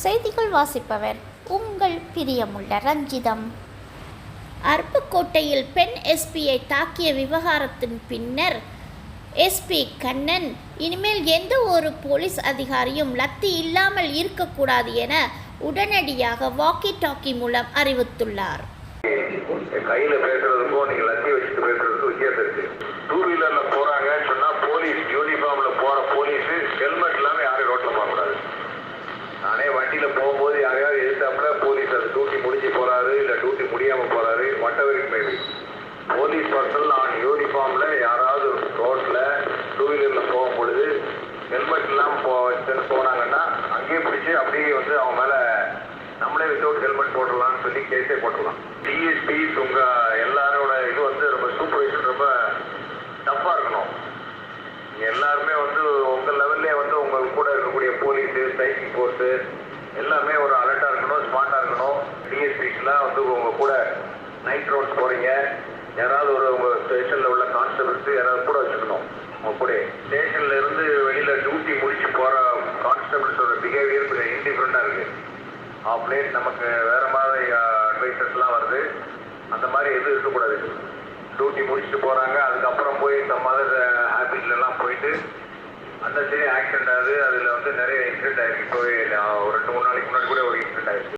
செய்திகள் வாசிப்பவர் உங்கள் பிரியமுள்ள ரஞ்சிதம். அருப்புக்கோட்டையில் பெண் எஸ்பியை தாக்கிய விவகாரத்தின் பின்னர் எஸ்பி கண்ணன் இனிமேல் எந்த ஒரு போலீஸ் அதிகாரியும் லத்தி இல்லாமல் இருக்கக்கூடாது என உடனடியாக வாக்கி டாக்கி மூலம் அறிவித்துள்ளார். கையில் பேசுறதுக்கும் நீங்க லத்தி வச்சுட்டு பேசுறதுக்கும் வித்தியாசம் இருக்கு. டூ வீலர்ல போறாரு போலீஸ் பர்சனல் ஆன் யூனிஃபார்ம்ல யாராவது ரோட்ல டூ வீலர்ல போகும் பொழுது ஹெல்மெட் இல்லாமல் போ வச்சுன்னு போனாங்கன்னா அங்கேயே பிடிச்சி அப்படியே வந்து அவங்க மேல நம்மளே வித்தவுட் ஹெல்மெட் போட்டுடலாம்னு சொல்லி கேஸே போட்டுடலாம். டிஎஸ்பி உங்க எல்லாரோட இது வந்து ரொம்ப சூப்பர்வைசர் ரொம்ப டஃப்பாக இருக்கணும். எல்லாருமே வந்து உங்க லெவல்லே வந்து உங்க கூட இருக்கக்கூடிய போலீஸ் ஸ்ட்ரைக்கிங் ஃபோர்ஸு எல்லாமே ஒரு அலர்ட்டாக இருக்கணும் ஸ்மார்ட்டாக இருக்கணும். டிஎஸ்பிஸ்லாம் வந்து உங்க கூட நைட் ரோட்ஸ் போறீங்க. யாராவது ஒரு உங்க ஸ்டேஷன்ல உள்ள கான்ஸ்டபிள்ஸ் யாராவது கூட வச்சுக்கணும். உங்க கூட. ஸ்டேஷன்ல இருந்து வெளியில டியூட்டி முடிச்சு போற கான்ஸ்டபிள்ஸோட பிஹேவியர் கொஞ்சம் இன்டிஃபரெண்டாக இருக்கு. ஆஃப் லேட் நமக்கு வேற மாதிரி uh, அட்வைசஸ்லாம் வருது. அந்த மாதிரி எதுவும் இருக்கக்கூடாது. டியூட்டி முடிச்சுட்டு போறாங்க. அதுக்கப்புறம் போய் இந்த மாதிரி uh, ஹேபிட்ல எல்லாம் போயிட்டு அந்த சரி ஆக்சிடென்ட் ஆகுது. அதுல வந்து நிறைய இன்சிடென்ட் ஆயிருக்கு. இப்போ